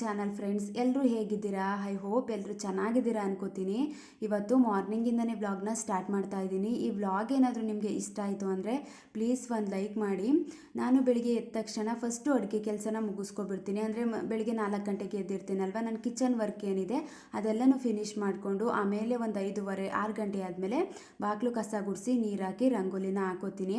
Channel friends ಎಲ್ಲರೂ ಹೇಗಿದ್ದೀರಾ? I hope ಎಲ್ಲರೂ ಚೆನ್ನಾಗಿದ್ದೀರಾ ಅನ್ಕೋತೀನಿ. ಇವತ್ತು ಮಾರ್ನಿಂಗಿಂದನೇ ವ್ಲಾಗ್ನ ಸ್ಟಾರ್ಟ್ ಮಾಡ್ತಾ ಇದ್ದೀನಿ. ಈ ವ್ಲಾಗ್ ಏನಾದರೂ ನಿಮಗೆ ಇಷ್ಟ ಆಯಿತು ಅಂದರೆ ಪ್ಲೀಸ್ ಒಂದು ಲೈಕ್ ಮಾಡಿ. ನಾನು ಬೆಳಿಗ್ಗೆ ಎದ್ದ ತಕ್ಷಣ ಫಸ್ಟು ಅಡುಗೆ ಕೆಲಸನ ಮುಗಿಸ್ಕೊಬಿಡ್ತೀನಿ. ಅಂದರೆ ಬೆಳಿಗ್ಗೆ ನಾಲ್ಕು ಗಂಟೆಗೆ ಎದ್ದಿರ್ತೀನಲ್ವ? ನನ್ನ ಕಿಚನ್ ವರ್ಕ್ ಏನಿದೆ ಅದೆಲ್ಲನೂ ಫಿನಿಶ್ ಮಾಡಿಕೊಂಡು ಆಮೇಲೆ ಒಂದು ಐದೂವರೆ, ಆರು ಗಂಟೆ ಆದಮೇಲೆ ಬಾಗಿಲು ಕಸ ಗುಡಿಸಿ ನೀರಾಕಿ ರಂಗೋಲಿನ ಹಾಕೋತೀನಿ.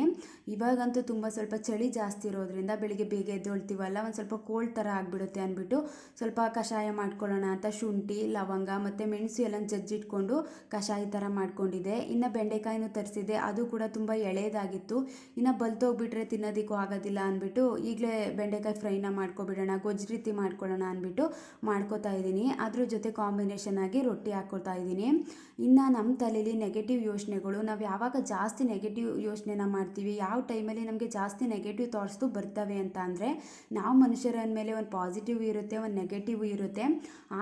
ಇವಾಗಂತೂ ತುಂಬ ಸ್ವಲ್ಪ ಚಳಿ ಜಾಸ್ತಿ ಇರೋದ್ರಿಂದ ಬೆಳಿಗ್ಗೆ ಬೇಗ ಎದ್ದೊಳ್ತೀವಲ್ಲ, ಒಂದು ಸ್ವಲ್ಪ ಕೋಲ್ಡ್ ಥರ ಆಗಿಬಿಡುತ್ತೆ ಅಂದ್ಬಿಟ್ಟು ಸ್ವಲ್ಪ ಕಷಾಯ ಮಾಡ್ಕೊಳ್ಳೋಣ ಅಂತ ಶುಂಠಿ, ಲವಂಗ ಮತ್ತು ಮೆಣಸು ಎಲ್ಲ ಜಜ್ಜಿಟ್ಕೊಂಡು ಕಷಾಯ ಥರ ಮಾಡ್ಕೊಂಡಿದ್ದೆ. ಇನ್ನು ಬೆಂಡೆಕಾಯಿನೂ ತರಿಸಿದೆ ಅದು ಕೂಡ ತುಂಬ ಎಳೆಯದಾಗಿತ್ತು. ಇನ್ನು ಬಲ್ತೋಗ್ಬಿಟ್ರೆ ತಿನ್ನೋದಕ್ಕೂ ಆಗೋದಿಲ್ಲ ಅಂದ್ಬಿಟ್ಟು ಈಗಲೇ ಬೆಂಡೆಕಾಯಿ ಫ್ರೈನ ಮಾಡ್ಕೊಬಿಡೋಣ ಗೊಜ್ಜು ರೀತಿ ಮಾಡ್ಕೊಳ್ಳೋಣ ಅಂದ್ಬಿಟ್ಟು ಮಾಡ್ಕೋತಾ ಇದ್ದೀನಿ. ಅದ್ರ ಜೊತೆ ಕಾಂಬಿನೇಷನ್ ಆಗಿ ರೊಟ್ಟಿ ಹಾಕ್ಕೊಳ್ತಾ ಇದ್ದೀನಿ. ಇನ್ನು ನಮ್ಮ ತಲೆಯಲ್ಲಿ ನೆಗೆಟಿವ್ ಯೋಚನೆಗಳು, ನಾವು ಯಾವಾಗ ಜಾಸ್ತಿ ನೆಗೆಟಿವ್ ಯೋಚನೆನ ಮಾಡ್ತೀವಿ, ಯಾವ ಟೈಮಲ್ಲಿ ನಮಗೆ ಜಾಸ್ತಿ ನೆಗೆಟಿವ್ ಥಾಟ್ಸ್ದು ಬರ್ತವೆ ಅಂತ ಅಂದರೆ, ನಾವು ಮನುಷ್ಯರ ಮೇಲೆ ಒಂದು ಪಾಸಿಟಿವ್ ಇರುತ್ತೆ, ಒಂದು ನೆಗೆಟಿವ್ ಇರುತ್ತೆ.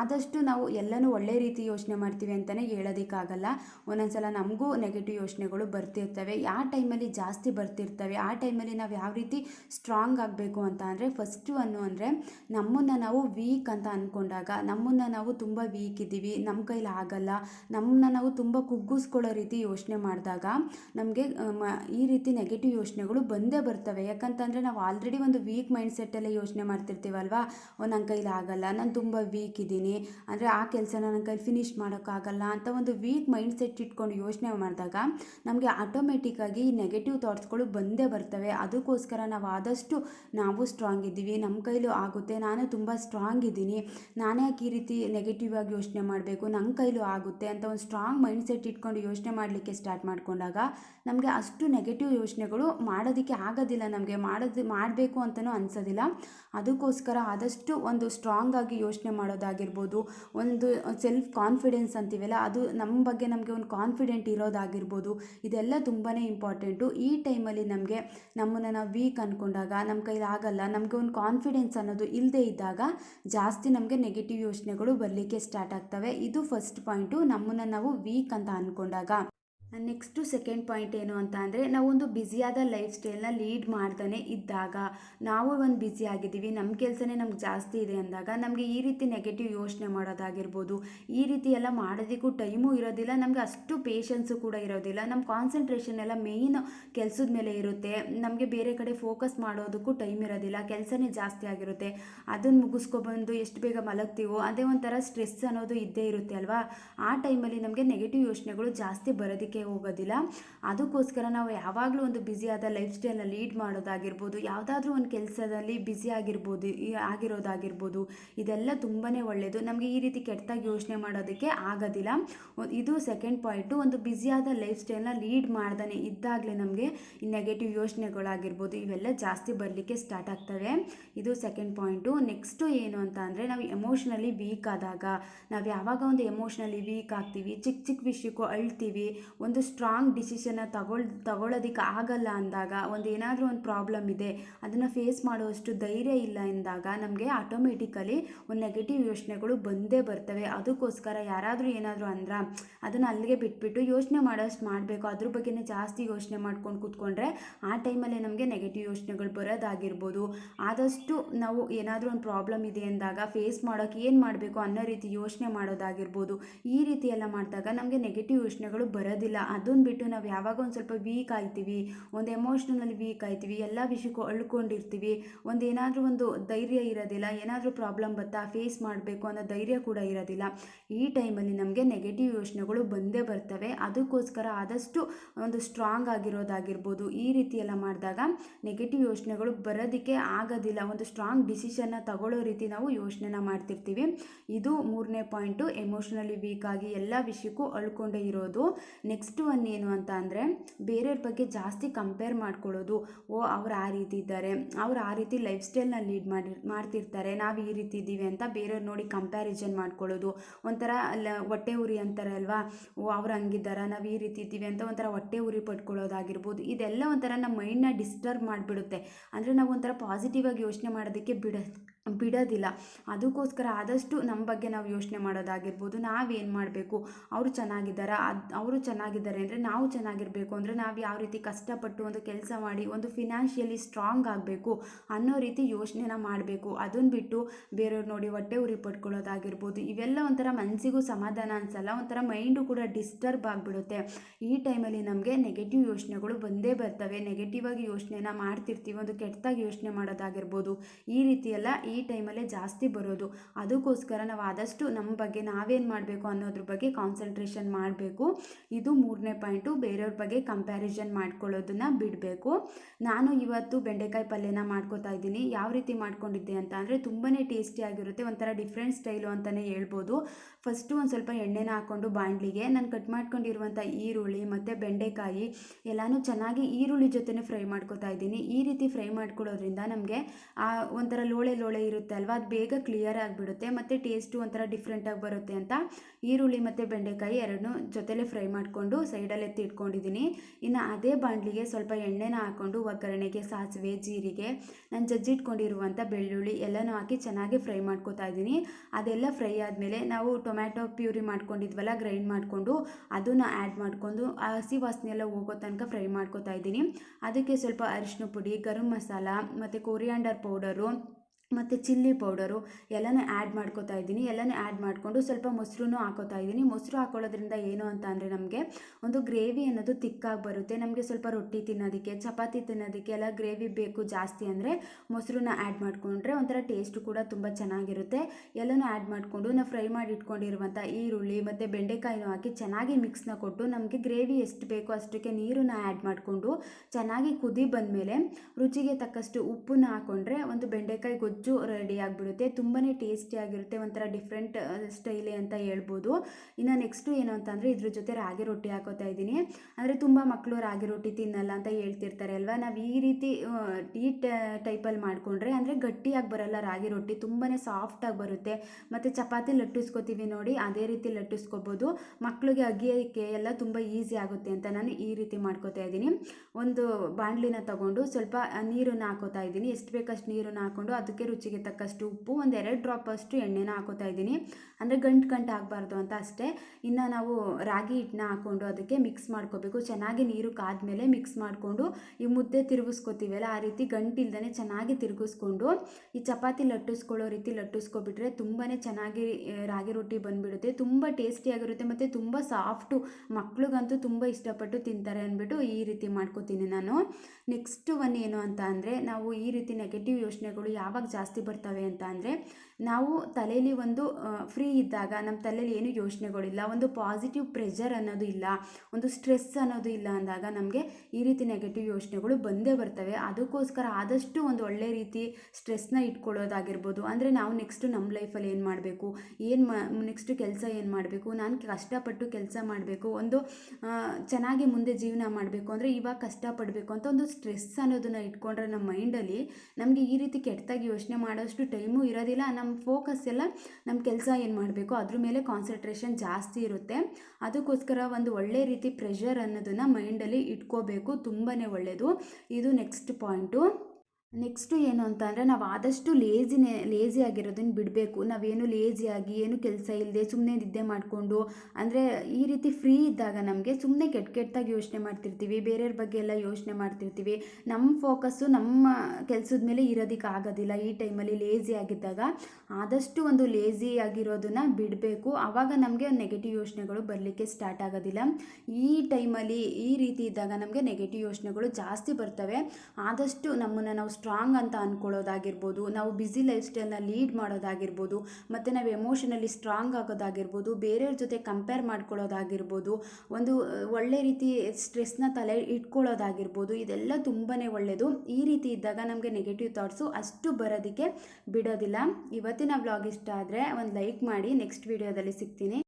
ಆದಷ್ಟು ನಾವು ಎಲ್ಲನೂ ಒಳ್ಳೆ ರೀತಿ ಯೋಚನೆ ಮಾಡ್ತೀವಿ ಅಂತಲೇ ಹೇಳೋದಕ್ಕಾಗಲ್ಲ. ಒಂದೊಂದು ಸಲ ನಮಗೂ ನೆಗೆಟಿವ್ ಯೋಚನೆಗಳು ಬರ್ತಿರ್ತವೆ. ಯಾವ ಟೈಮಲ್ಲಿ ಜಾಸ್ತಿ ಬರ್ತಿರ್ತವೆ, ಆ ಟೈಮಲ್ಲಿ ನಾವು ಯಾವ ರೀತಿ ಸ್ಟ್ರಾಂಗ್ ಆಗಬೇಕು ಅಂತ ಅಂದರೆ ಫಸ್ಟು ಅನ್ನು ಅಂದರೆ, ನಮ್ಮನ್ನು ನಾವು ವೀಕ್ ಅಂತ ಅಂದ್ಕೊಂಡಾಗ ನಮ್ಮನ್ನು ನಾವು ತುಂಬ ವೀಕ್ ಇದ್ದೀವಿ ನಮ್ಮ ಕೈಲಿ ಆಗಲ್ಲ ನಮ್ಮನ್ನ ನಾವು ತುಂಬ ಕುಗ್ಗಿಸ್ಕೊಳ್ಳೋ ರೀತಿ ಯೋಚನೆ ಮಾಡಿದಾಗ ನಮಗೆ ಈ ರೀತಿ ನೆಗೆಟಿವ್ ಯೋಚನೆಗಳು ಬಂದೇ ಬರ್ತವೆ. ಯಾಕಂತಂದರೆ ನಾವು ಆಲ್ರೆಡಿ ಒಂದು ವೀಕ್ ಮೈಂಡ್ ಸೆಟ್ಟಲ್ಲೇ ಯೋಚನೆ ಮಾಡ್ತಿರ್ತೀವಲ್ವಾ? ನನ್ನ ಕೈಲಿ ಆಗಲ್ಲ, ನಾನು ತುಂಬ ವೀಕ್ ಇದ್ದೀನಿ, ಅಂದರೆ ಆ ಕೆಲಸನ ನನ್ನ ಕೈಲಿ ಫಿನಿಶ್ ಮಾಡೋಕ್ಕಾಗಲ್ಲ ಅಂತ ಒಂದು ವೀಕ್ ಮೈಂಡ್ ಸೆಟ್ ಇಟ್ಕೊಂಡು ಯೋಚನೆ ಮಾಡಿದಾಗ ನಮಗೆ ಆಟೋಮೆಟಿಕ್ಕಾಗಿ ಈ ನೆಗೆಟಿವ್ ಥಾಟ್ಸ್ಗಳು ಬಂದೇ ಬರ್ತವೆ. ಅದಕ್ಕೋಸ್ಕರ ನಾವು ಆದಷ್ಟು ನಾವು ಸ್ಟ್ರಾಂಗ್ ಇದ್ದೀವಿ ನಮ್ಮ ಕೈಲೂ ಆಗುತ್ತೆ, ನಾನು ತುಂಬ ಸ್ಟ್ರಾಂಗ್ ಇದ್ದೀನಿ, ನಾನೇ ಯಾಕೆ ಈ ರೀತಿ ನೆಗೆಟಿವ್ ಆಗಿ ಯೋಚನೆ ಮಾಡಬೇಕು ನನ್ನ ಕೈಲೂ ಆಗುತ್ತೆ ಅಂತ ಒಂದು ಸ್ಟ್ರಾಂಗ್ ಮೈಂಡ್ ಸೆಟ್ ಇಟ್ಕೊಂಡು ಯೋಚನೆ ಮಾಡಲಿಕ್ಕೆ ಸ್ಟಾರ್ಟ್ ಮಾಡಿಕೊಂಡಾಗ ನಮಗೆ ಅಷ್ಟು ನೆಗೆಟಿವ್ ಯೋಚನೆಗಳು ಮಾಡೋದಕ್ಕೆ ಆಗೋದಿಲ್ಲ, ನಮಗೆ ಮಾಡೋದು, ಮಾಡಬೇಕು ಅಂತಲೂ ಅನಿಸೋದಿಲ್ಲ. ಅದಕ್ಕೋಸ್ಕರ ಆದಷ್ಟು ಒಂದು ಸ್ಟ್ರಾಂಗ್ ಆಗಿ ಯೋಚನೆ ಮಾಡೋದಾಗಿರ್ಬೋದು, ಒಂದು ಸೆಲ್ಫ್ ಕಾನ್ಫಿಡೆನ್ಸ್ ಅಂತೀವಲ್ಲ, ಅದು ನಮ್ಮ ಬಗ್ಗೆ ನಮಗೆ ಒಂದು ಕಾನ್ಫಿಡೆಂಟ್ ಇರೋದಾಗಿರ್ಬೋದು, ಇದೆಲ್ಲ ತುಂಬಾ ಇಂಪಾರ್ಟೆಂಟು ಈ ಟೈಮಲ್ಲಿ ನಮಗೆ ನಮ್ಮನ್ನು ನಾವು ವೀಕ್ ಅಂದ್ಕೊಂಡಾಗ ನಮ್ಮ ಕೈಲಿ ಆಗಲ್ಲ, ನಮಗೆ ಒಂದು ಕಾನ್ಫಿಡೆನ್ಸ್ ಅನ್ನೋದು ಇಲ್ಲದೇ ಇದ್ದಾಗ ಜಾಸ್ತಿ ನಮಗೆ ನೆಗೆಟಿವ್ ಯೋಚನೆಗಳು ಬರಲಿಕ್ಕೆ ಸ್ಟಾರ್ಟ್ ಆಗ್ತವೆ. ಇದು ಫಸ್ಟ್ ಪಾಯಿಂಟು ನಮ್ಮನ್ನು ನಾವು ವೀಕ್ ಅಂತ ಅಂದ್ಕೊಂಡಾಗ ನೆಕ್ಸ್ಟು ಸೆಕೆಂಡ್ ಪಾಯಿಂಟ್ ಏನು ಅಂತ ಅಂದರೆ, ನಾವೊಂದು ಬ್ಯುಸಿಯಾದ ಲೈಫ್ ಸ್ಟೈಲ್ನ ಲೀಡ್ ಮಾಡ್ತಾನೆ ಇದ್ದಾಗ, ನಾವು ಒಂದು ಬ್ಯುಸಿ ಆಗಿದ್ದೀವಿ ನಮ್ಮ ಕೆಲಸನೇ ನಮ್ಗೆ ಜಾಸ್ತಿ ಇದೆ ಅಂದಾಗ, ನಮಗೆ ಈ ರೀತಿ ನೆಗೆಟಿವ್ ಯೋಚನೆ ಮಾಡೋದಾಗಿರ್ಬೋದು, ಈ ರೀತಿ ಎಲ್ಲ ಮಾಡೋದಕ್ಕೂ ಟೈಮೂ ಇರೋದಿಲ್ಲ, ನಮಗೆ ಅಷ್ಟು ಪೇಷನ್ಸು ಕೂಡ ಇರೋದಿಲ್ಲ ನಮ್ಮ ಕಾನ್ಸಂಟ್ರೇಷನ್ ಎಲ್ಲ ಮೇಯ್ನ್ ಕೆಲಸದ ಮೇಲೆ ಇರುತ್ತೆ, ನಮಗೆ ಬೇರೆ ಕಡೆ ಫೋಕಸ್ ಮಾಡೋದಕ್ಕೂ ಟೈಮ್ ಇರೋದಿಲ್ಲ, ಕೆಲಸನೇ ಜಾಸ್ತಿ ಆಗಿರುತ್ತೆ ಅದನ್ನು ಮುಗಿಸ್ಕೊಬಂದು ಎಷ್ಟು ಬೇಗ ಮಲಗ್ತೀವೋ, ಅದೇ ಒಂಥರ ಸ್ಟ್ರೆಸ್ ಅನ್ನೋದು ಇದ್ದೇ ಇರುತ್ತೆ ಅಲ್ವಾ? ಆ ಟೈಮಲ್ಲಿ ನಮಗೆ ನೆಗೆಟಿವ್ ಯೋಚನೆಗಳು ಜಾಸ್ತಿ ಬರೋದಕ್ಕೆ ಹೋಗೋದಿಲ್ಲ. ಅದಕ್ಕೋಸ್ಕರ ನಾವು ಯಾವಾಗಲೂ ಒಂದು ಬ್ಯುಸಿಯಾದ ಲೈಫ್ ಸ್ಟೈಲ್ನ ಲೀಡ್ ಮಾಡೋದಾಗಿರ್ಬೋದು, ಯಾವುದಾದ್ರೂ ಒಂದು ಕೆಲಸದಲ್ಲಿ ಬ್ಯುಸಿ ಆಗಿರ್ಬೋದು ಆಗಿರೋದಾಗಿರ್ಬೋದು, ಇದೆಲ್ಲ ತುಂಬಾ ಒಳ್ಳೆಯದು ನಮಗೆ ಈ ರೀತಿ ಕೆಟ್ಟದಾಗಿ ಯೋಚನೆ ಮಾಡೋದಕ್ಕೆ ಆಗೋದಿಲ್ಲ. ಇದು ಸೆಕೆಂಡ್ ಪಾಯಿಂಟು ಒಂದು ಬ್ಯುಸಿಯಾದ ಲೈಫ್ ಸ್ಟೈಲ್ನ ಲೀಡ್ ಮಾಡ್ದೇ ಇದ್ದಾಗಲೇ ನಮಗೆ ಈ ನೆಗೆಟಿವ್ ಯೋಚನೆಗಳಾಗಿರ್ಬೋದು, ಇವೆಲ್ಲ ಜಾಸ್ತಿ ಬರಲಿಕ್ಕೆ ಸ್ಟಾರ್ಟ್ ಆಗ್ತವೆ. ಇದು ಸೆಕೆಂಡ್ ಪಾಯಿಂಟು ನೆಕ್ಸ್ಟು ಏನು ಅಂತ ಅಂದರೆ, ನಾವು ಎಮೋಷ್ನಲಿ ವೀಕ್ ಆದಾಗ, ನಾವು ಯಾವಾಗ ಒಂದು ಎಮೋಷ್ನಲಿ ವೀಕ್ ಆಗ್ತೀವಿ ಚಿಕ್ಕ ಚಿಕ್ಕ ವಿಷಯಕ್ಕೂ ಅಳ್ತೀವಿ ಒಂದು ಸ್ಟ್ರಾಂಗ್ ಡಿಸಿಷನ್ನ ತಗೊಳ್ ತಗೊಳ್ಳೋದಕ್ಕೆ ಆಗಲ್ಲ ಅಂದಾಗ ಒಂದು ಏನಾದರೂ ಒಂದು ಪ್ರಾಬ್ಲಮ್ ಇದೆ, ಅದನ್ನು ಫೇಸ್ ಮಾಡುವಷ್ಟು ಧೈರ್ಯ ಇಲ್ಲ ಎಂದಾಗ ನಮಗೆ ಆಟೋಮೆಟಿಕಲಿ ಒಂದು ನೆಗೆಟಿವ್ ಯೋಚನೆಗಳು ಬಂದೇ ಬರ್ತವೆ. ಅದಕ್ಕೋಸ್ಕರ ಯಾರಾದರೂ ಏನಾದರೂ ಅಂದ್ರೆ ಅದನ್ನು ಅಲ್ಲಿಗೆ ಬಿಟ್ಬಿಟ್ಟು ಯೋಚನೆ ಮಾಡೋಷ್ಟು ಮಾಡಬೇಕು. ಅದ್ರ ಬಗ್ಗೆನೇ ಜಾಸ್ತಿ ಯೋಚನೆ ಮಾಡ್ಕೊಂಡು ಕೂತ್ಕೊಂಡ್ರೆ ಆ ಟೈಮಲ್ಲೇ ನಮಗೆ ನೆಗೆಟಿವ್ ಯೋಚನೆಗಳು ಬರೋದಾಗಿರ್ಬೋದು. ಆದಷ್ಟು ನಾವು ಏನಾದರೂ ಒಂದು ಪ್ರಾಬ್ಲಮ್ ಇದೆ ಅಂದಾಗ ಫೇಸ್ ಮಾಡೋಕ್ಕೆ ಏನು ಮಾಡಬೇಕು ಅನ್ನೋ ರೀತಿ ಯೋಚನೆ ಮಾಡೋದಾಗಿರ್ಬೋದು. ಈ ರೀತಿ ಎಲ್ಲ ಮಾಡಿದಾಗ ನಮಗೆ ನೆಗೆಟಿವ್ ಯೋಚನೆಗಳು ಬರೋದಿಲ್ಲ. ಅದನ್ನು ಬಿಟ್ಟು ನಾವು ಯಾವಾಗ ಒಂದು ಸ್ವಲ್ಪ ವೀಕ್ ಆಯ್ತೀವಿ, ಒಂದು ಎಮೋಷ್ನಲ್ಲಿ ವೀಕ್ ಆಯ್ತೀವಿ, ಎಲ್ಲ ವಿಷಯಕ್ಕೂ ಅಳ್ಕೊಂಡಿರ್ತೀವಿ, ಒಂದು ಏನಾದರೂ ಒಂದು ಧೈರ್ಯ ಇರೋದಿಲ್ಲ, ಏನಾದರೂ ಪ್ರಾಬ್ಲಮ್ ಬತ್ತಾ ಫೇಸ್ ಮಾಡಬೇಕು ಅನ್ನೋ ಧೈರ್ಯ ಕೂಡ ಇರೋದಿಲ್ಲ. ಈ ಟೈಮಲ್ಲಿ ನಮಗೆ ನೆಗೆಟಿವ್ ಯೋಚನೆಗಳು ಬಂದೇ ಬರ್ತವೆ, ಅದಕ್ಕೋಸ್ಕರ ಆದಷ್ಟು ಒಂದು ಸ್ಟ್ರಾಂಗ್ ಆಗಿರೋದಾಗಿರ್ಬೋದು. ಈ ರೀತಿ ಎಲ್ಲ ಮಾಡಿದಾಗ ನೆಗೆಟಿವ್ ಯೋಚನೆಗಳು ಬರೋದಕ್ಕೆ ಆಗೋದಿಲ್ಲ, ಒಂದು ಸ್ಟ್ರಾಂಗ್ ಡಿಸಿಷನ್ನ ತಗೊಳ್ಳೋ ರೀತಿ ನಾವು ಯೋಚನೆನ ಮಾಡ್ತಿರ್ತೀವಿ. ಇದು ಮೂರನೇ ಪಾಯಿಂಟು ಎಮೋಷ್ನಲಿ ವೀಕ್ ಆಗಿ ಎಲ್ಲ ವಿಷಯಕ್ಕೂ ಅಳ್ಕೊಂಡೇ ಇರೋದು. ನೆಕ್ಸ್ಟ್ ಒನ್ ಏನು ಅಂತ ಅಂದರೆ ಬೇರೆಯವ್ರ ಬಗ್ಗೆ ಜಾಸ್ತಿ ಕಂಪೇರ್ ಮಾಡ್ಕೊಳ್ಳೋದು. ಓ, ಅವ್ರು ಆ ರೀತಿ ಇದ್ದಾರೆ, ಅವ್ರು ಆ ರೀತಿ ಲೈಫ್ ಸ್ಟೈಲ್ನ ಲೀಡ್ ಮಾಡಿ, ಮಾಡ್ತಿರ್ತಾರೆ, ನಾವು ಈ ರೀತಿ ಇದ್ದೀವಿ ಅಂತ ಬೇರೆಯವ್ರು ನೋಡಿ ಕಂಪ್ಯಾರಿಸನ್ ಮಾಡ್ಕೊಳ್ಳೋದು. ಒಂಥರ ಲ, ಹೊಟ್ಟೆ ಉರಿ ಅಂತಾರೆ ಅಲ್ವಾ? ಓ, ಅವ್ರು ಹಂಗಿದ್ದಾರ? ನಾವು ಈ ರೀತಿ ಇದ್ದೀವಿ ಅಂತ ಒಂಥರ ಹೊಟ್ಟೆ ಉರಿ ಪಟ್ಕೊಳ್ಳೋದಾಗಿರ್ಬೋದು. ಇದೆಲ್ಲ ಒಂಥರ ನಮ್ಮ ಮೈಂಡ್ನ ಡಿಸ್ಟರ್ಬ್ ಮಾಡಿಬಿಡುತ್ತೆ. ಅಂದರೆ ನಾವು ಒಂಥರ ಪಾಸಿಟಿವ್ ಆಗಿ ಯೋಚನೆ ಮಾಡೋದಕ್ಕೆ ಬಿಡ ಬಿಡೋದಿಲ್ಲ. ಅದಕ್ಕೋಸ್ಕರ ಆದಷ್ಟು ನಮ್ಮ ಬಗ್ಗೆ ನಾವು ಯೋಚನೆ ಮಾಡೋದಾಗಿರ್ಬೋದು, ನಾವೇನು ಮಾಡಬೇಕು? ಅವರು ಚೆನ್ನಾಗಿದ್ದಾರೆ? ಅದು ಅವರು ಚೆನ್ನಾಗಿದ್ದಾರೆ ಅಂದರೆ ನಾವು ಚೆನ್ನಾಗಿರಬೇಕು ಅಂದರೆ ನಾವು ಯಾವ ರೀತಿ ಕಷ್ಟಪಟ್ಟು ಒಂದು ಕೆಲಸ ಮಾಡಿ ಒಂದು ಫಿನಾನ್ಷಿಯಲಿ ಸ್ಟ್ರಾಂಗ್ ಆಗಬೇಕು ಅನ್ನೋ ರೀತಿ ಯೋಚನೆನ ಮಾಡಬೇಕು. ಅದನ್ನು ಬಿಟ್ಟು ಬೇರೆಯವ್ರು ನೋಡಿ ಹೊಟ್ಟೆ ಉರಿ ಪಡ್ಕೊಳ್ಳೋದಾಗಿರ್ಬೋದು. ಇವೆಲ್ಲ ಒಂಥರ ಮನಸ್ಸಿಗೂ ಸಮಾಧಾನ ಅನಿಸಲ್ಲ, ಒಂಥರ ಮೈಂಡು ಕೂಡ ಡಿಸ್ಟರ್ಬ್ ಆಗಿಬಿಡುತ್ತೆ. ಈ ಟೈಮಲ್ಲಿ ನಮಗೆ ನೆಗೆಟಿವ್ ಯೋಚನೆಗಳು ಬಂದೇ ಬರ್ತವೆ. ನೆಗೆಟಿವ್ ಆಗಿ ಯೋಚನೆನ ಮಾಡ್ತಿರ್ತೀವಿ, ಒಂದು ಕೆಟ್ಟದಾಗಿ ಯೋಚನೆ ಮಾಡೋದಾಗಿರ್ಬೋದು. ಈ ರೀತಿಯೆಲ್ಲ ಈ ಟೈಮಲ್ಲೇ ಜಾಸ್ತಿ ಬರೋದು. ಅದಕ್ಕೋಸ್ಕರ ನಾವು ಆದಷ್ಟು ನಮ್ಮ ಬಗ್ಗೆ ನಾವೇನು ಮಾಡಬೇಕು ಅನ್ನೋದ್ರ ಬಗ್ಗೆ ಕಾನ್ಸಂಟ್ರೇಷನ್ ಮಾಡಬೇಕು. ಇದು ಮೂರನೇ ಪಾಯಿಂಟು ಬೇರೆಯವ್ರ ಬಗ್ಗೆ ಕಂಪ್ಯಾರಿಸನ್ ಮಾಡ್ಕೊಳ್ಳೋದನ್ನ ಬಿಡಬೇಕು. ನಾನು ಇವತ್ತು ಬೆಂಡೆಕಾಯಿ ಪಲ್ಯನ ಮಾಡ್ಕೋತಾ ಇದ್ದೀನಿ. ಯಾವ ರೀತಿ ಮಾಡ್ಕೊಂಡಿದ್ದೆ ಅಂತ ಅಂದರೆ ತುಂಬಾ ಟೇಸ್ಟಿಯಾಗಿರುತ್ತೆ ಒಂಥರ ಡಿಫ್ರೆಂಟ್ ಸ್ಟೈಲು ಅಂತಲೇ ಹೇಳ್ಬೋದು. ಫಸ್ಟು ಒಂದು ಸ್ವಲ್ಪ ಎಣ್ಣೆನ ಹಾಕ್ಕೊಂಡು ಬಾಣಲಿಗೆ, ನಾನು ಕಟ್ ಮಾಡ್ಕೊಂಡಿರುವಂಥ ಈರುಳ್ಳಿ ಮತ್ತು ಬೆಂಡೆಕಾಯಿ ಎಲ್ಲನೂ ಚೆನ್ನಾಗಿ ಈರುಳ್ಳಿ ಜೊತೆನೇ ಫ್ರೈ ಮಾಡ್ಕೊತಾ ಇದ್ದೀನಿ. ಈ ರೀತಿ ಫ್ರೈ ಮಾಡ್ಕೊಳ್ಳೋದ್ರಿಂದ ನಮಗೆ ಆ ಒಂಥರ ಲೋಳೆ ಲೋಳೆ ಇರುತ್ತೆ ಅಲ್ವಾ? ಅದು ಬೇಗ ಕ್ಲಿಯರ್ ಆಗಿಬಿಡುತ್ತೆ ಮತ್ತು ಟೇಸ್ಟು ಒಂಥರ ಡಿಫ್ರೆಂಟಾಗಿ ಬರುತ್ತೆ ಅಂತ ಈರುಳ್ಳಿ ಮತ್ತು ಬೆಂಡೆಕಾಯಿ ಎರಡನ್ನೂ ಜೊತೆಲೇ ಫ್ರೈ ಮಾಡಿಕೊಂಡು ಸೈಡಲ್ಲಿ ಎತ್ತಿ ಇಟ್ಕೊಂಡಿದ್ದೀನಿ ಇನ್ನು ಅದೇ ಬಾಣಲಿಗೆ ಸ್ವಲ್ಪ ಎಣ್ಣೆನ ಹಾಕ್ಕೊಂಡು ಒಗ್ಗರಣೆಗೆ, ಸಾಸಿವೆ, ಜೀರಿಗೆ, ನಾನು ಜಜ್ಜಿಟ್ಕೊಂಡಿರುವಂಥ ಬೆಳ್ಳುಳ್ಳಿ ಎಲ್ಲನೂ ಹಾಕಿ ಚೆನ್ನಾಗಿ ಫ್ರೈ ಮಾಡ್ಕೊತಾ ಇದ್ದೀನಿ. ಅದೆಲ್ಲ ಫ್ರೈ ಆದಮೇಲೆ ನಾವು ಟೊಮ್ಯಾಟೊ ಪ್ಯೂರಿ ಮಾಡ್ಕೊಂಡಿದ್ವಲ್ಲ ಗ್ರೈಂಡ್ ಮಾಡಿಕೊಂಡು ಅದನ್ನು ಆ್ಯಡ್ ಮಾಡಿಕೊಂಡು ಹಸಿ ವಾಸನೆ ಎಲ್ಲ ಹೋಗೋ ತನಕ ಫ್ರೈ ಮಾಡ್ಕೊತಾ ಇದ್ದೀನಿ. ಅದಕ್ಕೆ ಸ್ವಲ್ಪ ಅರಿಶಿನ ಪುಡಿ, ಗರಂ ಮಸಾಲ ಮತ್ತು ಕೊರಿಯಾಂಡರ್ ಪೌಡರು ಮತ್ತು ಚಿಲ್ಲಿ ಪೌಡರು ಎಲ್ಲನೂ ಆ್ಯಡ್ ಮಾಡ್ಕೋತಾ ಇದ್ದೀನಿ. ಎಲ್ಲನೂ ಆ್ಯಡ್ ಮಾಡಿಕೊಂಡು ಸ್ವಲ್ಪ ಮೊಸರು ಹಾಕೋತಾ ಇದ್ದೀನಿ. ಮೊಸರು ಹಾಕೊಳ್ಳೋದ್ರಿಂದ ಏನು ಅಂತ ಅಂದರೆ ನಮಗೆ ಒಂದು ಗ್ರೇವಿ ಅನ್ನೋದು ತಿಕ್ಕಾಗಿ ಬರುತ್ತೆ. ನಮಗೆ ಸ್ವಲ್ಪ ರೊಟ್ಟಿ ತಿನ್ನೋದಕ್ಕೆ, ಚಪಾತಿ ತಿನ್ನೋದಕ್ಕೆ ಎಲ್ಲ ಗ್ರೇವಿ ಬೇಕು ಜಾಸ್ತಿ ಅಂದರೆ ಮೊಸರನ್ನ ಆ್ಯಡ್ ಮಾಡಿಕೊಂಡ್ರೆ ಒಂಥರ ಟೇಸ್ಟು ಕೂಡ ತುಂಬ ಚೆನ್ನಾಗಿರುತ್ತೆ. ಎಲ್ಲನೂ ಆ್ಯಡ್ ಮಾಡಿಕೊಂಡು ನಾವು ಫ್ರೈ ಮಾಡಿ ಇಟ್ಕೊಂಡಿರುವಂಥ ಈರುಳ್ಳಿ ಮತ್ತು ಬೆಂಡೆಕಾಯಿನೂ ಹಾಕಿ ಚೆನ್ನಾಗಿ ಮಿಕ್ಸ್ನ ಕೊಟ್ಟು ನಮಗೆ ಗ್ರೇವಿ ಎಷ್ಟು ಬೇಕೋ ಅಷ್ಟಕ್ಕೆ ನೀರನ್ನ ಆ್ಯಡ್ ಮಾಡಿಕೊಂಡು ಚೆನ್ನಾಗಿ ಕುದಿ ಬಂದಮೇಲೆ ರುಚಿಗೆ ತಕ್ಕಷ್ಟು ಉಪ್ಪನ್ನ ಹಾಕ್ಕೊಂಡ್ರೆ ಒಂದು ಬೆಂಡೆಕಾಯಿ ಗೊಜ್ಜು ಗೊಜ್ಜು ರೆಡಿ ಆಗಿಬಿಡುತ್ತೆ. ತುಂಬಾ ಟೇಸ್ಟಿಯಾಗಿರುತ್ತೆ ಒಂಥರ ಡಿಫ್ರೆಂಟ್ ಸ್ಟೈಲೇ ಅಂತ ಹೇಳ್ಬೋದು. ಇನ್ನು ನೆಕ್ಸ್ಟು ಏನು ಅಂತಂದರೆ ಇದ್ರ ಜೊತೆ ರಾಗಿ ರೊಟ್ಟಿ ಹಾಕೋತಾ ಇದ್ದೀನಿ. ಅಂದರೆ ತುಂಬ ಮಕ್ಕಳು ರಾಗಿ ರೊಟ್ಟಿ ತಿನ್ನಲ್ಲ ಅಂತ ಹೇಳ್ತಿರ್ತಾರೆ ಅಲ್ವಾ? ನಾವು ಈ ರೀತಿ ಈ ಟೈಪಲ್ಲಿ ಮಾಡಿಕೊಂಡ್ರೆ ಅಂದರೆ ಗಟ್ಟಿಯಾಗಿ ಬರಲ್ಲ ರಾಗಿ ರೊಟ್ಟಿ. ತುಂಬಾ ಸಾಫ್ಟಾಗಿ ಬರುತ್ತೆ. ಮತ್ತು ಚಪಾತಿ ಲಟ್ಟಿಸ್ಕೋತೀವಿ ನೋಡಿ, ಅದೇ ರೀತಿ ಲಟ್ಟಿಸ್ಕೋಬೋದು. ಮಕ್ಕಳಿಗೆ ಅಗಿಯೋಕ್ಕೆ ಎಲ್ಲ ತುಂಬ ಈಸಿ ಆಗುತ್ತೆ ಅಂತ ನಾನು ಈ ರೀತಿ ಮಾಡ್ಕೋತಾ ಇದ್ದೀನಿ. ಒಂದು ಬಾಣಲಿನ ತಗೊಂಡು ಸ್ವಲ್ಪ ನೀರನ್ನು ಹಾಕೋತಾ ಇದ್ದೀನಿ. ಎಷ್ಟು ಬೇಕಷ್ಟು ನೀರನ್ನು ಹಾಕ್ಕೊಂಡು ಅದಕ್ಕೆ ರುಚಿಗೆ ತಕ್ಕಷ್ಟು ಉಪ್ಪು, ಒಂದು ಎರಡು ಡ್ರಾಪ್ ಅಷ್ಟು ಎಣ್ಣೆನ ಹಾಕೋತಾ ಇದ್ದೀನಿ. ಅಂದರೆ ಗಂಟು ಗಂಟು ಆಗಬಾರ್ದು ಅಂತ ಅಷ್ಟೇ. ಇನ್ನು ನಾವು ರಾಗಿ ಹಿಟ್ಟನ್ನ ಹಾಕ್ಕೊಂಡು ಅದಕ್ಕೆ ಮಿಕ್ಸ್ ಮಾಡ್ಕೋಬೇಕು. ಚೆನ್ನಾಗಿ ನೀರು ಕಾದ್ಮೇಲೆ ಮಿಕ್ಸ್ ಮಾಡಿಕೊಂಡು ಈ ಮುದ್ದೆ ತಿರುಗಿಸ್ಕೋತೀವಲ್ಲ, ಆ ರೀತಿ ಗಂಟಿಲ್ದೇ ಚೆನ್ನಾಗಿ ತಿರುಗಿಸ್ಕೊಂಡು ಈ ಚಪಾತಿ ಲಟ್ಟಿಸ್ಕೊಳ್ಳೋ ರೀತಿ ಲಟ್ಟಿಸ್ಕೊಬಿಟ್ರೆ ತುಂಬಾ ಚೆನ್ನಾಗಿ ರಾಗಿ ರೊಟ್ಟಿ ಬಂದುಬಿಡುತ್ತೆ. ತುಂಬ ಟೇಸ್ಟಿಯಾಗಿರುತ್ತೆ ಮತ್ತು ತುಂಬ ಸಾಫ್ಟು ಮಕ್ಳಿಗಂತೂ ತುಂಬ ಇಷ್ಟಪಟ್ಟು ತಿಂತಾರೆ ಅಂದ್ಬಿಟ್ಟು ಈ ರೀತಿ ಮಾಡ್ಕೋತೀನಿ ನಾನು. ನೆಕ್ಸ್ಟ್ ಒನ್ ಏನು ಅಂತ ಅಂದರೆ ನಾವು ಈ ರೀತಿ ನೆಗೆಟಿವ್ ಯೋಚನೆಗಳು ಯಾವಾಗ ಜಾಸ್ತಿ ಬರ್ತವೆ ಅಂತ ಅಂದರೆ ನಾವು ತಲೆಯಲ್ಲಿ ಒಂದು ಫ್ರೀ ಇದ್ದಾಗ ನಮ್ಮ ತಲೆಯಲ್ಲಿ ಏನು ಯೋಚನೆಗಳಿಲ್ಲ, ಒಂದು ಪಾಸಿಟಿವ್ ಪ್ರೆಷರ್ ಅನ್ನೋದು ಇಲ್ಲ, ಒಂದು ಸ್ಟ್ರೆಸ್ ಅನ್ನೋದು ಇಲ್ಲ ಅಂದಾಗ ನಮಗೆ ಈ ರೀತಿ ನೆಗೆಟಿವ್ ಯೋಚನೆಗಳು ಬಂದೇ ಬರ್ತವೆ. ಅದಕ್ಕೋಸ್ಕರ ಆದಷ್ಟು ಒಂದು ಒಳ್ಳೆ ರೀತಿ ಸ್ಟ್ರೆಸ್ನ ಇಟ್ಕೊಳ್ಳೋದಾಗಿರ್ಬೋದು. ಅಂದರೆ ನಾವು ನೆಕ್ಸ್ಟು ನಮ್ಮ ಲೈಫಲ್ಲಿ ಏನು ಮಾಡಬೇಕು, ಏನು ಮಾ ನೆಕ್ಸ್ಟು ಕೆಲಸ ಏನು ಮಾಡಬೇಕು, ನಾನು ಕಷ್ಟಪಟ್ಟು ಕೆಲಸ ಮಾಡಬೇಕು, ಒಂದು ಚೆನ್ನಾಗಿ ಮುಂದೆ ಜೀವನ ಮಾಡಬೇಕು, ಅಂದರೆ ಇವಾಗ ಕಷ್ಟಪಡಬೇಕು ಅಂತ ಒಂದು ಸ್ಟ್ರೆಸ್ ಅನ್ನೋದನ್ನು ಇಟ್ಕೊಂಡ್ರೆ ನಮ್ಮ ಮೈಂಡಲ್ಲಿ ನಮಗೆ ಈ ರೀತಿ ಕೆಟ್ಟದಾಗಿ ಯೋಚನೆ ಮಾಡೋಷ್ಟು ಟೈಮು ಇರೋದಿಲ್ಲ ನಮ್ಮ ನಮ್ಮ ಫೋಕಸ್ ಎಲ್ಲ ನಮ್ಮ ಕೆಲಸ ಏನು ಮಾಡಬೇಕು? ಅದ್ರ ಮೇಲೆ ಕಾನ್ಸಂಟ್ರೇಷನ್ ಜಾಸ್ತಿ ಇರುತ್ತೆ. ಅದಕ್ಕೋಸ್ಕರ ಒಂದು ಒಳ್ಳೆ ರೀತಿ ಪ್ರೆಷರ್ ಅನ್ನೋದನ್ನು ಮೈಂಡಲ್ಲಿ ಇಟ್ಕೋಬೇಕು. ತುಂಬಾ ಒಳ್ಳೆಯದು ಇದು ನೆಕ್ಸ್ಟ್ ಪಾಯಿಂಟು ನೆಕ್ಸ್ಟು ಏನು ಅಂತ ಅಂದರೆ ನಾವು ಆದಷ್ಟು ಲೇಜಿನೇ ಲೇಜಿ ಆಗಿರೋದನ್ನು ಬಿಡಬೇಕು. ನಾವೇನು ಲೇಜಿಯಾಗಿ ಏನು ಕೆಲಸ ಇಲ್ಲದೆ ಸುಮ್ಮನೆ ನಿದ್ದೆ ಮಾಡಿಕೊಂಡು, ಅಂದರೆ ಈ ರೀತಿ ಫ್ರೀ ಇದ್ದಾಗ ನಮಗೆ ಸುಮ್ಮನೆ ಕೆಟ್ಟ ಕೆಟ್ಟದಾಗಿ ಯೋಚನೆ ಮಾಡ್ತಿರ್ತೀವಿ, ಬೇರೆಯವ್ರ ಬಗ್ಗೆ ಎಲ್ಲ ಯೋಚನೆ ಮಾಡ್ತಿರ್ತೀವಿ. ನಮ್ಮ ಫೋಕಸ್ಸು ನಮ್ಮ ಕೆಲಸದ ಮೇಲೆ ಇರೋದಕ್ಕೆ ಆಗೋದಿಲ್ಲ. ಈ ಟೈಮಲ್ಲಿ ಲೇಜಿ ಆಗಿದ್ದಾಗ ಆದಷ್ಟು ಒಂದು ಲೇಜಿ ಆಗಿರೋದನ್ನು ಬಿಡಬೇಕು. ಆವಾಗ ನಮಗೆ ನೆಗೆಟಿವ್ ಯೋಚನೆಗಳು ಬರಲಿಕ್ಕೆ ಸ್ಟಾರ್ಟ್ ಆಗೋದಿಲ್ಲ. ಈ ಟೈಮಲ್ಲಿ ಈ ರೀತಿ ಇದ್ದಾಗ ನಮಗೆ ನೆಗೆಟಿವ್ ಯೋಚನೆಗಳು ಜಾಸ್ತಿ ಬರ್ತವೆ. ಆದಷ್ಟು ನಮ್ಮನ್ನು ನಾವು ಸ್ಟ್ರಾಂಗ್ ಅಂತ ಅಂದ್ಕೊಳ್ಳೋದಾಗಿರ್ಬೋದು ನಾವು ಬ್ಯುಸಿ ಲೈಫ್ ಸ್ಟೈಲ್ನ ಲೀಡ್ ಮಾಡೋದಾಗಿರ್ಬೋದು, ಮತ್ತು ನಾವು ಎಮೋಷನಲಿ ಸ್ಟ್ರಾಂಗ್ ಆಗೋದಾಗಿರ್ಬೋದು, ಬೇರೆಯವ್ರ ಜೊತೆ ಕಂಪೇರ್ ಮಾಡ್ಕೊಳ್ಳೋದಾಗಿರ್ಬೋದು, ಒಂದು ಒಳ್ಳೆ ರೀತಿ ಸ್ಟ್ರೆಸ್ನ ತಲೆ ಇಟ್ಕೊಳ್ಳೋದಾಗಿರ್ಬೋದು, ಇದೆಲ್ಲ ತುಂಬಾ ಒಳ್ಳೆಯದು ಈ ರೀತಿ ಇದ್ದಾಗ ನಮಗೆ ನೆಗೆಟಿವ್ ಥಾಟ್ಸು ಅಷ್ಟು ಬರೋದಕ್ಕೆ ಬಿಡೋದಿಲ್ಲ. ಇವತ್ತಿನ ವ್ಲಾಗ್ ಇಷ್ಟ ಆದರೆ ಒಂದು ಲೈಕ್ ಮಾಡಿ ನೆಕ್ಸ್ಟ್ ವೀಡಿಯೋದಲ್ಲಿ ಸಿಗ್ತೀನಿ.